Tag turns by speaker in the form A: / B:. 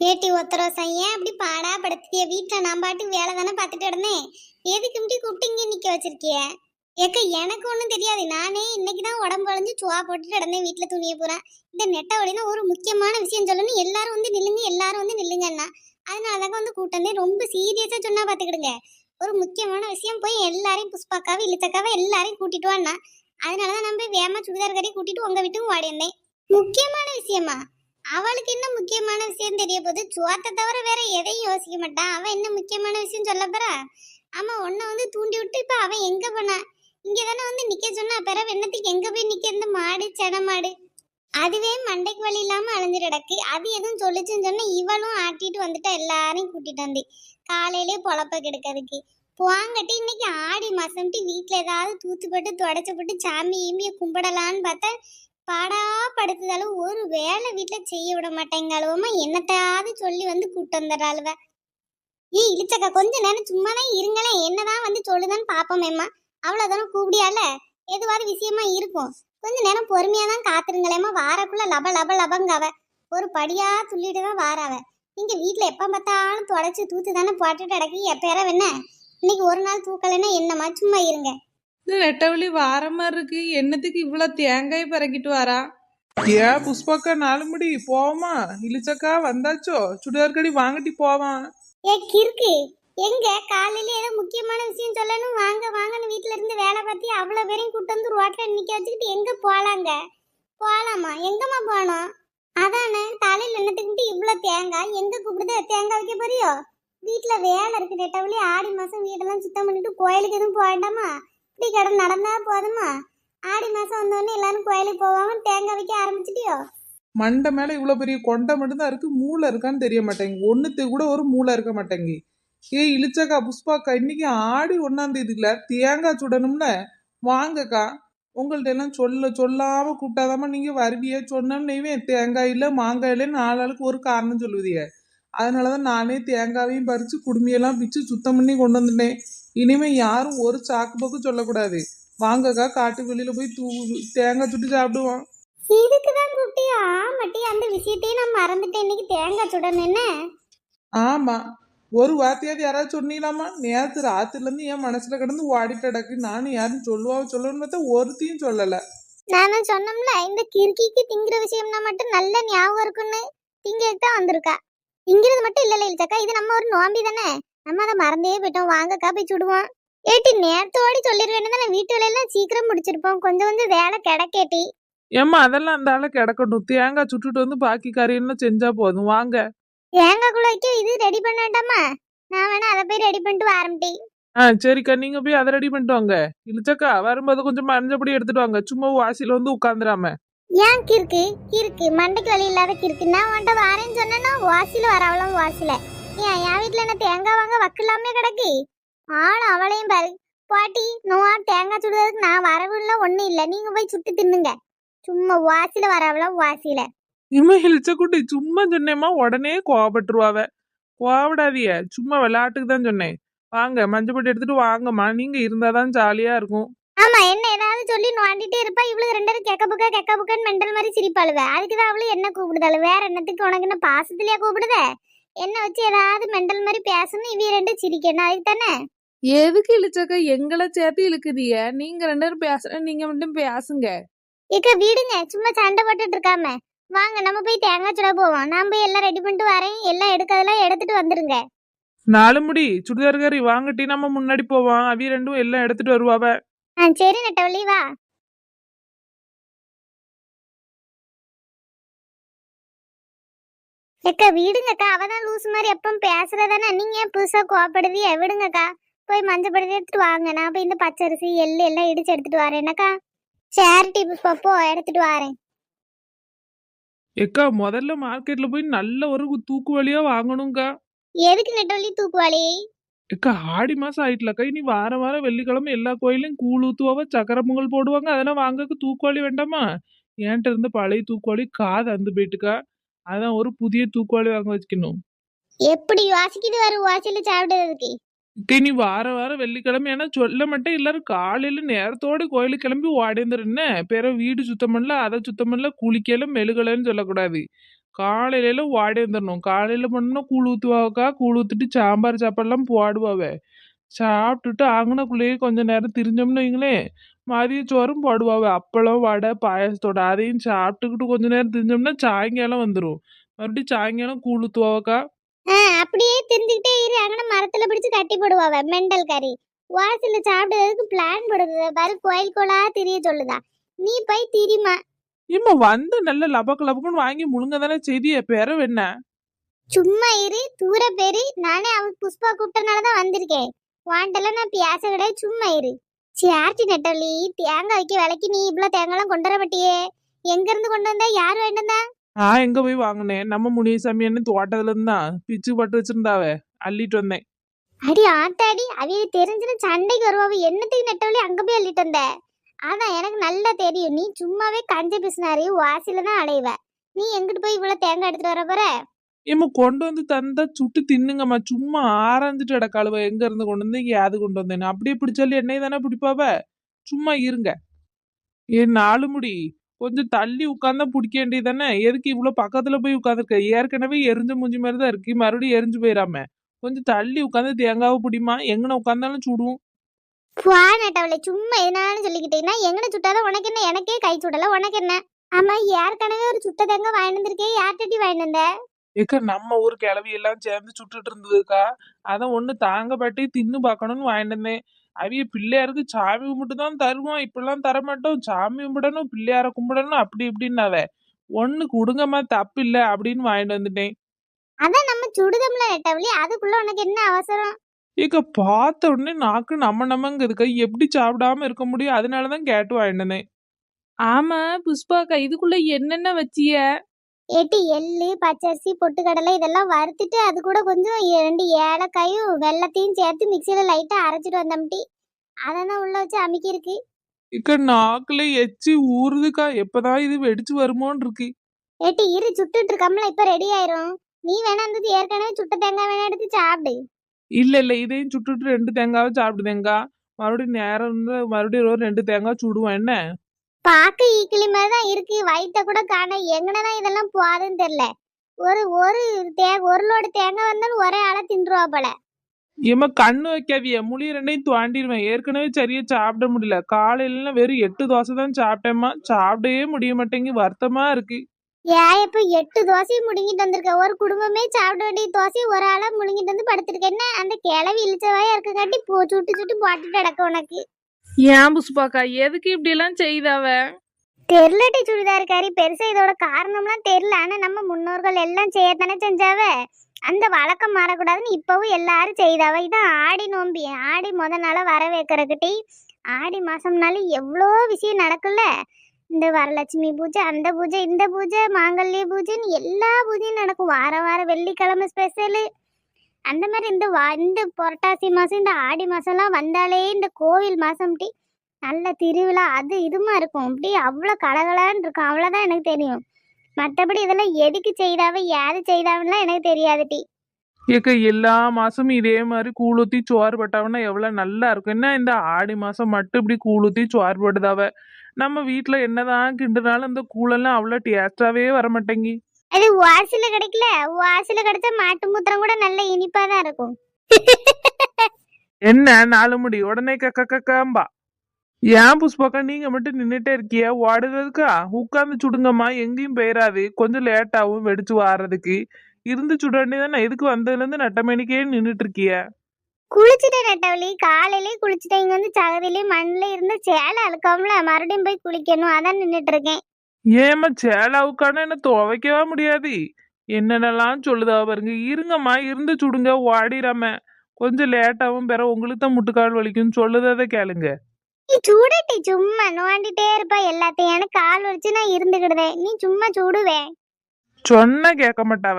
A: ஏட்டி ஒத்தரோசா ஏன் அப்படி பாடா படுத்திய வீட்டில் நான் பாட்டு வேலை தானே பார்த்துட்டு இருந்தேன். எதுக்கு இப்படி கூப்பிட்டு நிற்க வச்சிருக்கிய? ஏக்க எனக்கு ஒன்றும் தெரியாது. நானே இன்னைக்கு தான் உடம்பு வளைஞ்சு சுவா போட்டுட்டு இருந்தேன் வீட்டில் துணியை போகிறேன் இந்த நெட்ட வழினா ஒரு முக்கியமான விஷயம் சொல்லணும். எல்லாரும் வந்து நில்லுங்க எல்லாரும் வந்து நில்லுங்கன்னா. அதனால தாங்க வந்து கூட்டம் ரொம்ப சீரியஸாக சொன்னால் பார்த்துக்கிடுங்க. ஒரு முக்கியமான விஷயம் போய் எல்லாரையும் புஷ்பாக்காவை இழுத்தக்காவை எல்லாரையும் கூட்டிட்டு வாண்ணா அதனால தான் நம்ம வேமா சுடிதார் கறி கூட்டிட்டு உங்கள் வீட்டுக்கும் ஓடி இருந்தேன் முக்கியமான விஷயமா? அவளுக்கு என்ன முக்கியமான விஷயம் தெரிய போகுது? சுவாத்தை தவிர வேற எதையும் யோசிக்க மாட்டான் அவன் என்ன முக்கியமான விஷயம் சொல்ல போறா? ஆமா உன்னை வந்து தூண்டி விட்டு இப்ப அவன் எங்க போனா? இங்க தானே வந்து நிக்க சொன்னா பிறகு வெண்ணத்துக்கு எங்க போய் நிக்க? மாடு சென மாடு. அதுவே மண்டைக்கு வழி இல்லாம அலைஞ்சு கிடக்கு. அது எதுவும் சொல்லிச்சுன்னு சொன்னா இவளும் ஆட்டிட்டு வந்துட்டா. எல்லாரையும் கூட்டிட்டு வந்து. காலையிலே பொழப்ப கெடுக்கிறதுக்கு. போங்கட்டி இன்னைக்கு ஆடி மாசம்ட்டு வீட்டில் ஏதாவது தூத்துப்பட்டு தொடச்சப்பட்டு சாமி ஈமிய கும்பிடலான்னு பார்த்தா பாடா படுத்ததாலும் ஒரு வேலை வீட்டில் செய்ய விட மாட்டேங்காளுவமா என்னத்தாவது சொல்லி வந்து கூட்டு வந்துடுறாளுவ. ஏய் இழிச்சக்கா கொஞ்ச நேரம் சும்மா தான் இருங்களேன் என்னதான் வந்து சொல்லுதான்னு பார்ப்போமேம்மா அவ்வளோதானே கூப்பிடியால எதுவாது விஷயமா இருக்கும். கொஞ்ச நேரம் பொறுமையாக தான் காத்துருங்களேம்மா வாரக்குள்ள லப லப லபங்கவ. ஒரு படியா துள்ளிட்டு தான் வாராவ. நீங்கள் வீட்டில் எப்போ பார்த்தாலும் தொடச்சி தூத்து தானே போட்டுட்டு கிடக்கி எப்ப வேணா இன்னைக்கு ஒரு நாள் தூக்கலைன்னா என்னம்மா? சும்மா இருங்க.
B: இந்த நெட்டவழி வார மாதிரி இருக்கு. என்னத்துக்கு இவ்வளோ தேங்காய் பறக்கிட்டு வரா?
C: ஏன் புஷ்பாக்கா நாலு முடி போவோமா? இழிச்சக்கா வந்தாச்சோ? சுடிதார் கடி வாங்கிட்டு போவான்
A: ஏ கிறுக்கு எங்க? காலையில ஏதோ முக்கியமான விஷயம் சொல்லணும். வாங்க வாங்கன்னு வீட்ல இருந்து வேலை பார்த்து அவ்வளவு பேரையும் கூட்டு வந்து ரோட்ல நிக்க வச்சுக்கிட்டு எங்க போலாங்க? போலாமா? எங்கம்மா போனோம் அதானே தலையில என்னத்துக்கிட்டு இவ்வளவு தேங்காய். எங்க கூப்பிடுத? தேங்காய் வைக்க போறியோ? வீட்ல வேலை இருக்கு நெட்டவழி. ஆடி மாசம் வீடெல்லாம் சுத்தம் பண்ணிட்டு கோயிலுக்கு எதுவும் போக வேண்டாமா? இப்படி கடை நடந்தா போதுமா? ஆடி மாசம் வந்தோடனே எல்லாரும் கோயிலுக்கு போவாங்க தேங்காய் வைக்க ஆரம்பிச்சிட்டியோ?
C: மண்டை மேல இவ்வளவு பெரிய கொண்டை மட்டும்தான் இருக்கு மூளை இருக்கான்னு தெரிய மாட்டேங்குது. ஒண்ணுத்து கூட ஒரு மூளை இருக்க மாட்டேங்கி ஏய் இழிச்சக்கா புஷ்பாக்கா இன்னைக்கு ஆடி ஒன்னாம் தேதியில தேங்காய் சுடணும்ல வாங்கக்கா. உங்கள்ட்ட எல்லாம் சொல்ல சொல்லாம கூப்பிட்டாதாம நீங்க வருவியே. சொன்னோம்னே தேங்காய் இல்ல மாங்காய் இல்லைன்னு ஆளுக்கு ஒரு காரணம் சொல்லுவீங்க அதனாலதான் நானே தேங்காவையும் பறிச்சு குடுமையெல்லாம் பிச்சு சுத்தம் பண்ணி கொண்டு வந்துட்டேன். இனிமே யாரும் ஒரு சாக்கு பக்கம் சொல்லக்கூடாது. வாங்கக்கா காட்டு வெளியில போய் தூ தேங்காய் சுட்டு சாப்பிடுவோம்.
A: இதுக்கு தான் கூப்பிட்டியா ஆமாட்டி அந்த விஷயத்தையும் நான் மறந்துட்டேன். இன்னைக்கு தேங்காய் சுடணும் என்ன?
C: ஆமா. ஒரு வார்த்தையாவது யாராவது சொன்னீங்களாமா நேத்து ராத்திரில இருந்து என் மனசுல கிடந்து ஓடிட்டு கிடக்கு. நானும் யாரும் சொல்லுவா சொல்லணும்னு பார்த்தா ஒருத்தையும் சொல்லல.
A: நானும் சொன்னோம்ல இந்த கிறுக்கிக்கு திங்கிற விஷயம்னா மட்டும் நல்ல ஞாபகம் இருக்குன்னு திங்கிறதுக்கு தான் வந்திருக்கா. திங்கிறது மட்டும் இல்ல இல்லச்சக்கா இது நம்ம ஒரு நோம்பி தானே? நம்ம அதை மறந்தே போயிட்டோம். வாங்கக்கா போய் சுடுவோம். ஏட்டி நேரத்தோடி சொல்லிருவேன்னு தானே வீட்டு வேலையெல்லாம் சீக்கிரம் முடிச்சிருப்போம். கொஞ்சம் கொஞ்சம் வேலை கிடக்கேட்டி
C: ஏம்மா அதெல்லாம் அந்த ஆளை கிடக்கட்டும். தேங்காய் சுட்டுட்டு வந்து பாக்கி கறியெல்லாம் செஞ்சா போதும். வாங்க.
A: தேங்காய் குழாய்க்கு இது ரெடி பண்ண வேண்டாமா? நான் வேணா அதை போய் ரெடி பண்ணிட்டு ஆரம்பிட்டி
C: ஆ சரிக்கா. நீங்க போய் அதை ரெடி பண்ணிட்டு வாங்க. இழிச்சக்கா வரும்போது கொஞ்சம் மஞ்சப்படி எடுத்துட்டு வாங்க. சும்மா வாசியில வந்து உட்காந்துராம
A: ஏன் கிறுக்கு? கிறுக்கு. மண்டைக்கு வலி இல்லாத கிறுக்கு. நான் உன்ட்ட வரேன்னு சொன்னேன்னா வாசில வரவளும் வாசில ஏன் என் வீட்டுல என்ன தேங்காய் வாங்க வக்கில்லாமே கிடக்கு? ஆளும் அவளையும் பாரு. பாட்டி நோவா தேங்காய் சுடுறதுக்கு நான் வரவில்ல ஒண்ணும் இல்ல. நீங்க போய் சுட்டு தின்னுங்க. சும்மா வாசில வரவளும் வாசில
C: இவன் இழிச்சக்குட்டி சும்மா சொன்னேம்மா உடனே கோவப்பட்டுருவாவ. கோவப்படாதீய சும்மா விளையாட்டுக்கு தான் சொன்னேன். வாங்க மஞ்சப்பட்டி எடுத்துட்டு வாங்கம்மா. நீங்க இருந்தாதான் ஜாலியா இருக்கும்.
A: ஆமா என்ன ஏதாவது சொல்லி நோண்டிட்டே இருப்பா. இவளுக்கு ரெண்டு பேரும் கெக்க புக்கா கெக்க புக்கன்னு மெண்டல் மாதிரி சிரிப்பாளுவ. அதுக்குதான் அவளு என்ன கூப்பிடுதாளு? வேற என்னத்துக்கு உனக்கு என்ன பாசத்துலயா கூப்பிடுத? என்ன வச்சு ஏதாவது மெண்டல் மாதிரி பேசணும் இவ ரெண்டு சிரிக்கணும் அதுக்கு தானே?
B: எதுக்கு இழுச்சக்கா? எங்களை சேர்த்து இழுக்குதிய. நீங்க ரெண்டு பேரும் பேசுற நீங்க மட்டும் பேசுங்க.
A: இக்க வீடுங்க. சும்மா சண்டை போட்டுட்டு இருக்காம. வாங்க நம்ம போய் தேங்காய் சுட போவோம். நான் போய் எல்லாம் ரெடி பண்ணிட்டு வரேன். எல்லாம் எடுக்கிறதெல்லாம் எடுத்துட்டு வந்துருங்க.
C: நாலு முடி. சுடிதார் கறி வாங்கட்டி நம்ம முன்னாடி போவோம். அவிய ரெண்டும் எல்லாம் எடுத்துட்டு வருவாவ.
A: ஆ சரி நெட்டவள்ளி வா. எக்கா விடுங்கக்கா. அவதான் லூஸ் மாதிரி எப்பவும் பேசுறதானே? நீங்க ஏன் புதுசா கோவப்படுவிய விடுங்கக்கா. போய் மஞ்சள் படுத்து எடுத்துட்டு வாங்க. நான் போய் இந்த பச்சரிசி எள்ளு எல்லாம் இடிச்சு எடுத்துட்டு வரேன். என்னக்கா? சேரிட்டி பப்போ எடுத்துட்டு வரேன்.
C: எக்கா முதல்ல மார்க்கெட்ல போய் நல்ல ஒரு தூக்கு வழியா வாங்கணுங்கா
A: எதுக்கு நெட்டவள்ளி தூக்குவாளி
C: எக்கா ஆடி மாசம் ஆயிட்டுலக்கா. இனி வார வாரம் வெள்ளிக்கிழமை எல்லா கோயிலையும் கூழ் ஊத்துவாவ சக்கரை பொங்கல் போடுவாங்க. அதெல்லாம் வாங்கக்கு தூக்குவாளி வேண்டாமா? என்கிட்ட இருந்த பழைய தூக்குவாளி காது அந்து போயிட்டுக்கா. அதான் ஒரு புதிய தூக்குவாளி வாங்க வச்சுக்கணும்.
A: எப்படி வாசிக்கிட்டு வரும் வாசியில சாப்பிடுறதுக்கு.
C: இனி வார வாரம் வெள்ளிக்கிழமை ஏன்னா சொல்ல மாட்டேன் எல்லாரும் காலையில நேரத்தோட கோயிலுக்கு கிளம்பி ஓடிந்துருன்னு பிற வீடு சுத்தம் பண்ணல அதை சுத்தம் பண்ணல குளிக்கல மெழுகலன்னு சொல்லக்கூடாது. காலையில வாடி வந்துடணும் காலையில பண்ணா கூழ் ஊத்துவாக்கா? கூழ் ஊத்திட்டு சாம்பார் சாப்பாடுலாம் போடுவாவே. சாப்பிட்டுட்டு அங்கனக்குள்ளேயே கொஞ்ச நேரம் திரிஞ்சோம்னு வைங்களேன் மதிய சோறும் போடுவாவே. அப்பளம் வடை பாயாசத்தோட அதையும் சாப்பிட்டுக்கிட்டு கொஞ்ச நேரம் திரிஞ்சோம்னா சாயங்காலம் வந்துடும் மறுபடியும் சாயங்காலம் கூழ் ஊத்துவாக்கா
A: ஆ அப்படியே தெரிஞ்சுக்கிட்டே இரு. அங்கன மரத்துல பிடிச்சு கட்டி போடுவாவ மெண்டல் கறி. வாசல்ல சாப்பிடுறதுக்கு பிளான் போடுறது. பாரு கோயில் கோலா திரிய சொல்லுதா. நீ போய் திரிமா.
C: இம்மா வந்து நல்ல லபக்கு லபக்குன்னு வாங்கி முழுங்க தானே செய்திய. பெற என்ன?
A: சும்மா இரு. தூர பேரு. நானே அவ புஷ்பா கூப்பிட்டனாலதான் வந்திருக்கேன். வாண்டெல்லாம் நான் பேச கிடையாது சும்மா இரு. சேர்த்தி நெட்டவள்ளி தேங்காய் வைக்க விலைக்கு நீ இவ்வளவு தேங்காய்லாம் கொண்டு வர மாட்டியே. எங்க இருந்து கொண்டு வந்தா? யார் வேண்டு வந்தா?
C: நான் எங்க போய் வாங்கினேன்? நம்ம முனியசாமி அண்ணன் தோட்டத்துல இருந்தான் பிச்சு பட்டு வச்சிருந்தாவ. அள்ளிட்டு வந்தேன்.
A: அடி ஆத்தாடி அவிய தெரிஞ்சுன்னு சண்டைக்கு வருவாவ. என்னத்துக்கு நெட்டவழி அங்க போய் அள்ளிட்டு வந்த? அதான் எனக்கு நல்லா தெரியும். நீ சும்மாவே கஞ்ச பிசினாரி வாசில தான் அலைவ. நீ எங்கிட்டு போய் இவ்வளவு தேங்காய் எடுத்துட்டு வர போற?
C: ஏம்மா கொண்டு வந்து தந்தா சுட்டு தின்னுங்கம்மா. சும்மா ஆராய்ஞ்சிட்டு கழுவ எங்க இருந்து கொண்டு வந்து அது கொண்டு வந்தேன் அப்படியே பிடிச்சாலும் என்னை தானே பிடிப்பாவ? சும்மா இருங்க. என் நாலு முடி. கொஞ்சம் தள்ளி உட்காந்தா பிடிக்க வேண்டியது தானே? எதுக்கு இவ்வளவு பக்கத்துல போய் உட்காந்துருக்க ஏற்கனவே எரிஞ்ச மூஞ்சி மாதிரி தான் இருக்கு. மறுபடியும் எரிஞ்சு போயிடாம கொஞ்சம் தள்ளி உட்காந்து தேங்காவை பிடிமா எங்கன உட்காந்தாலும் சுடும்
A: புவா சும்மா எதுனாலும் சொல்லிக்கிட்டேன்னா எங்கன சுட்டாதான் உனக்கு என்ன? எனக்கே கை சுடல. உனக்கு என்ன? ஆமா ஏற்கனவே ஒரு சுட்ட தேங்காய் வாங்கிட்டு வந்திருக்கேன் யார்கிட்ட வாங்கிட்டு வந்த?
C: ஏக்கா நம்ம ஊர் கிளவி எல்லாம் சேர்ந்து சுட்டுட்டு இருந்ததுக்கா? அதான் ஒண்ணு தாங்க பட்டி தின்னு பார்க்கணும்னு வாங்கிட்டு வந்தேன். அவிய பிள்ளையாருக்கு சாமி கும்பிட்டு தான் தருவோம் இப்பெல்லாம் தர மாட்டோம் சாமி கும்பிடணும் பிள்ளையார கும்பிடணும் அப்படி இப்படின்னாவ ஒண்ணு கொடுங்கம்மா தப்பு இல்ல அப்படின்னு வாங்கிட்டு வந்துட்டேன்.
A: அதான் நம்ம சுடுதம்ல நெட்டவளி அதுக்குள்ள உனக்கு என்ன அவசரம்?
C: ஏக்கா பார்த்த உடனே நாக்கு நம்ம நம்மங்குதுக்கா எப்படி சாப்பிடாம இருக்க முடியும்? அதனாலதான் கேட்டு வாங்கிட்டு வந்தேன்.
B: ஆமா புஷ்பாக்கா இதுக்குள்ள என்னென்ன வச்சிய?
A: ஏட்டி எள்ளு பச்சரிசி பொட்டுக்கடலை இதெல்லாம் வறுத்துட்டு அது கூட கொஞ்சம் ரெண்டு ஏலக்காயும் வெள்ளத்தையும் சேர்த்து மிக்சியில லைட்டா அரைச்சிட்டு வந்தோம்டி அதான் உள்ள வச்சு அமுக்கி இருக்கு
C: இக்கா நாக்குல எச்சி ஊறுதுக்கா. எப்பதான் இது வெடிச்சு வருமோன்னு இருக்கு
A: ஏட்டி இரு சுட்டுட்டு இருக்கம்ல இப்ப ரெடி ஆயிரும். நீ வேணா அந்த ஏற்கனவே சுட்ட தேங்காய் வேணா எடுத்து சாப்பிடு.
C: இல்ல இல்ல இதையும் சுட்டுட்டு ரெண்டு தேங்காவை சாப்பிடுதேங்கா. மறுபடியும் நேரம் இருந்து மறுபடியும் ஒரு ரெண்டு தேங்காய் சுடுவேன் என்ன?
A: பார்க்க ஈக்கிளி மாதிரி தான் இருக்கு. வயித்த கூட காண எங்கனதான் இதெல்லாம் போகுதுன்னு தெரியல. ஒரு ஒரு தே ஒரு லோடு தேங்காய் வந்தாலும் ஒரே ஆளா தின்றுவா போல.
C: ஏம்மா கண்ணு வைக்காதிய. முழி ரெண்டையும் தாண்டிடுவேன். ஏற்கனவே சரியா சாப்பிட முடியல. காலையில வெறும் எட்டு தோசை தான் சாப்பிட்டேம்மா. சாப்பிடவே முடிய மாட்டேங்கி வருத்தமா இருக்கு.
A: ஏன் இப்ப எட்டு தோசையும் முழுங்கிட்டு வந்திருக்க. ஒரு குடும்பமே சாப்பிட வேண்டிய தோசையை ஒரு ஆளா முழுங்கிட்டு வந்து படுத்திருக்க. என்ன? அந்த கிளவி இழிச்சவாயா இருக்க. காட்டி போ சுட்டு சுட்டு போட்டுட்டு கிடக்க உனக்கு.
B: ஏன் புஷ்பாக்கா எதுக்கு இப்படி எல்லாம் செய்தாவ
A: தெருலட்டி சுடிதார் கறி பெருசா இதோட காரணம்லாம் தெரியல. ஆனா நம்ம முன்னோர்கள் எல்லாம் செய்யத்தானே செஞ்சாவ? அந்த வழக்கம் மாறக்கூடாதுன்னு இப்பவும் எல்லாரும் செய்தாவ. இதான் ஆடி நோம்பி. ஆடி முத நாள வர வைக்கிறக்கிட்டி ஆடி மாசம்னால எவ்வளோ விஷயம் நடக்குல்ல? இந்த வரலட்சுமி பூஜை அந்த பூஜை இந்த பூஜை மாங்கல்ய பூஜைன்னு எல்லா பூஜையும் நடக்கும். வாரம் வாரம் வெள்ளிக்கிழமை ஸ்பெஷலு அந்த மாதிரி இந்த வா இந்த புரட்டாசி மாதம் இந்த ஆடி மாதம்லாம் வந்தாலே இந்த கோவில் மாதம் டி நல்ல திருவிழா அது இதுமா இருக்கும். அப்படி அவ்வளோ கலகலான்னு இருக்கும். அவ்வளோதான் எனக்கு தெரியும். மற்றபடி இதெல்லாம் எதுக்கு செய்தாவே யாரு செய்தாவெல்லாம் எனக்கு தெரியாது டி.
C: ஏக்க எல்லா மாசமும் இதே மாதிரி கூழ் சோறு பட்டாவன்னா எவ்வளோ நல்லா இருக்கும். என்ன இந்த ஆடி மாதம் மட்டும் இப்படி கூழ் சோறு போடுதாவ? நம்ம வீட்டில் என்னதான் கிண்டுனாலும் இந்த கூழெல்லாம் அவ்வளோ டேஸ்டாகவே வர மாட்டேங்கி
A: அது வாசில கிடைக்கல. வாசில கிடைச்சா மாட்டு மூத்திரம் கூட நல்ல இனிப்பா தான் இருக்கும்.
C: என்ன? நாலு முடி. உடனே கக்க கக்காம்பா ஏன் புஷ்பாக்கா நீங்க மட்டும் நின்னுட்டே இருக்கிய ஓடுறதுக்கா உட்கார்ந்து சுடுங்கம்மா. எங்கேயும் போயிடாது கொஞ்சம் லேட் ஆகும் வெடிச்சு வாரதுக்கு இருந்து சுட வேண்டியதானே எதுக்கு வந்ததுல இருந்து நட்டமணிக்கே நின்னுட்டு இருக்கிய
A: குளிச்சுட்டேன் நட்டவழி காலையிலே குளிச்சுட்டேன். இங்க வந்து சகதிலே மண்ணில் இருந்து சேலை அழுக்காமல மறுபடியும் போய் குளிக்கணும். அதான் நின்றுட்டு இருக்கேன்.
C: ஏம்மா சேலாவுக்கான என்ன துவைக்கவே முடியாது. என்னென்னலாம் சொல்லுதா பாருங்க. இருங்கம்மா இருந்து சுடுங்க ஓடிடாம கொஞ்சம் லேட்டாவும் பிற உங்களுக்கு தான் முட்டுக்கால் வலிக்கும்னு சொல்லுததை கேளுங்க.
A: நீ சூடட்டி சும்மா நோண்டிட்டே இருப்ப எல்லாத்தையும். எனக்கு கால் வச்சு நான் இருந்துக்கிடுதேன் நீ சும்மா சுடுவேன்.
C: சொன்ன கேட்க மாட்டாவ.